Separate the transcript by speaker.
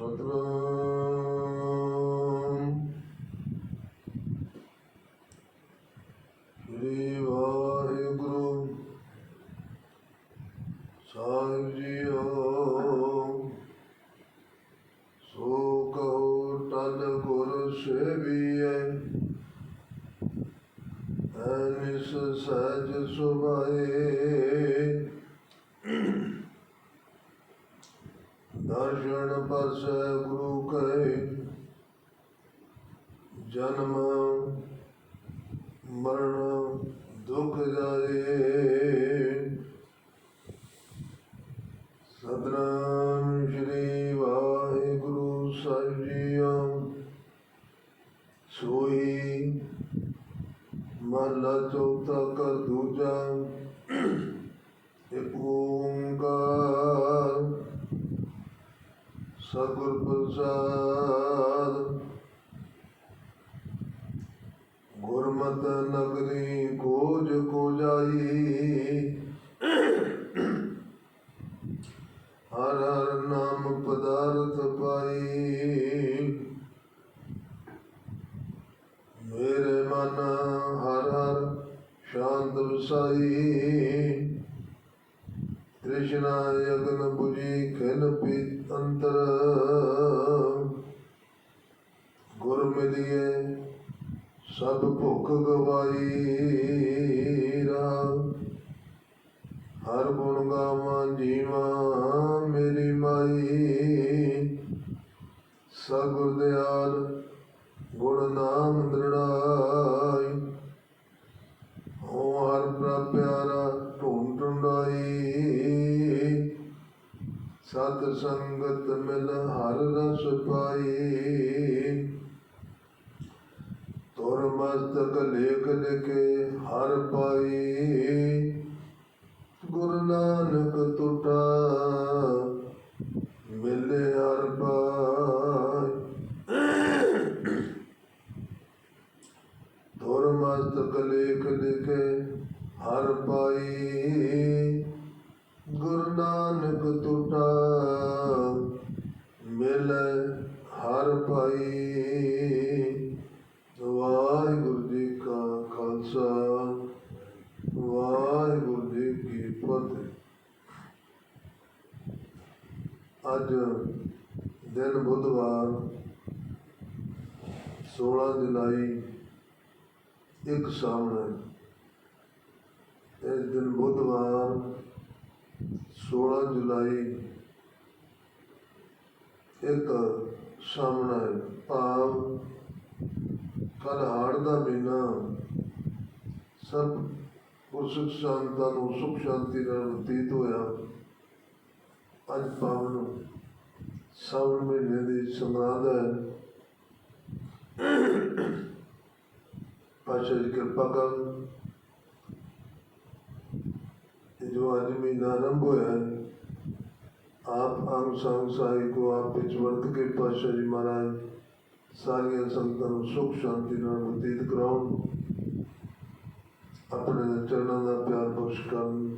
Speaker 1: ਸਤਨਾਮ ਸ੍ਰੀ ਵਾਹਿਗੁਰੂ ਸਾਹਿਬ JIO ਸੋ ਕਹੋ ਤਨ ਗੁਰ ਸੇਵੀਐ શરણ પરસ ગુરુ કહે જન્મ મરણ દુઃખ જાય સદનામ શ્રી વાહેગુરુ સર્જીય સોઈ મહલા ચોથા કર દૂજા એક ઓંકાર ਸਤਿਗੁਰ ਪ੍ਰਸਾਦ। ਗੁਰਮਤ ਨਗਰੀ ਕੋਜ ਕੋ ਜਾਈ ਹਰ ਹਰ ਨਾਮ ਪਦਾਰਥ ਪਾਈ। ਮੇਰੇ ਮਨ ਹਰ ਹਰ ਸ਼ਾਂਤ ਵਸਾਈ। ਤ੍ਰਿਸ਼ਨਾ ਯਗਨ 부ਜੀ ਖਿਨ ਪੀ ਅੰਤਰ ਗੁਰ ਮਿਲਿਏ ਸਭ ਭੁੱਖ ਗਵਾਈ ਰਾ ਹਰ ਗੁਣ ਗਾਵਾਂ ਜੀਵਾਂ ਮੇਰੀ ਮਾਈ ਸਗੁਰ ਦਿਆਲ ਗੁਣ ਨਾਮ ਦ੍ਰਿੜਾਈ ਓ ਹਰ ਪ੍ਰਭ ਪਿਆਰਾ ਸਤ ਸੰਗਤ ਮਿਲ ਹਰ ਰਸ ਪਾਈ। ਤੁਰ ਮਸਤਕ ਲੇਖ ਲਿਖੇ ਹਰ ਪਾਈ। ਗੁਰੂ ਨਾਨਕ ਟੁਟਾ ਮਿਲੇ ਹਰ ਪਾਈ। ਤੁਰ ਮਸਤਕ ਲੇਖ ਲਿਖੇ ਹਰ ਪਾਈ। ਗੁਰੂ ਨਾਨਕ ਟੁਟਾ ਮਿਲੇ ਹਰ ਪਾਈ ਵਾਹਿਗੁਰੂ ਜੀ ਕਾ ਖਾਲਸਾ ਵਾਹਿਗੁਰੂ ਜੀ ਕੀ ਫਤਿਹ ਅੱਜ ਦਿਨ ਬੁੱਧਵਾਰ 16 ਜੁਲਾਈ, ਇੱਕ ਸਾਹਮਣੇ ਇਹ ਦਿਨ ਬੁੱਧਵਾਰ 16 ਜੁਲਾਈ, ਇੱਕ ਸਾਹਮਣਾ ਹੈ। ਭਾਵ ਕੱਲ ਹਾੜ ਦਾ ਮਹੀਨਾ। ਸਭ ਗੁਰਸਿੱਖ ਸੰਤਾਂ ਨੂੰ ਸੁਖ ਸ਼ਾਂਤੀ ਨਾਲ ਬਤੀਤ ਹੋਇਆ। ਅੱਜ ਪਾਵਨ ਸਾਵਣ ਮਹੀਨੇ ਦੀ ਸੰਗਰਾਂਦ ਹੈ। ਪਾਸ਼ਾ ਜੀ ਕਿਰਪਾ ਕਰ ਇਹ ਜੋ ਅੱਜ ਮਹੀਨਾ ਆਰੰਭ ਹੋਇਆ ਹੈ, ਆਪ ਅੰਗ ਸੰਗ ਸਾਈ ਕੋ ਆਪ ਵਿੱਚ ਵਰਤ ਕੇ ਪਾਸ਼ਾ ਜੀ ਮਹਾਰਾਜ ਸਾਰੀਆਂ ਸੰਗਤਾਂ ਨੂੰ ਸੁਖ ਸ਼ਾਂਤੀ ਨਾਲ ਬਤੀਤ ਕਰਾਉਣ। ਆਪਣੇ ਚਰਨਾਂ ਦਾ ਪਿਆਰ ਬਖਸ਼ ਕਰਨ।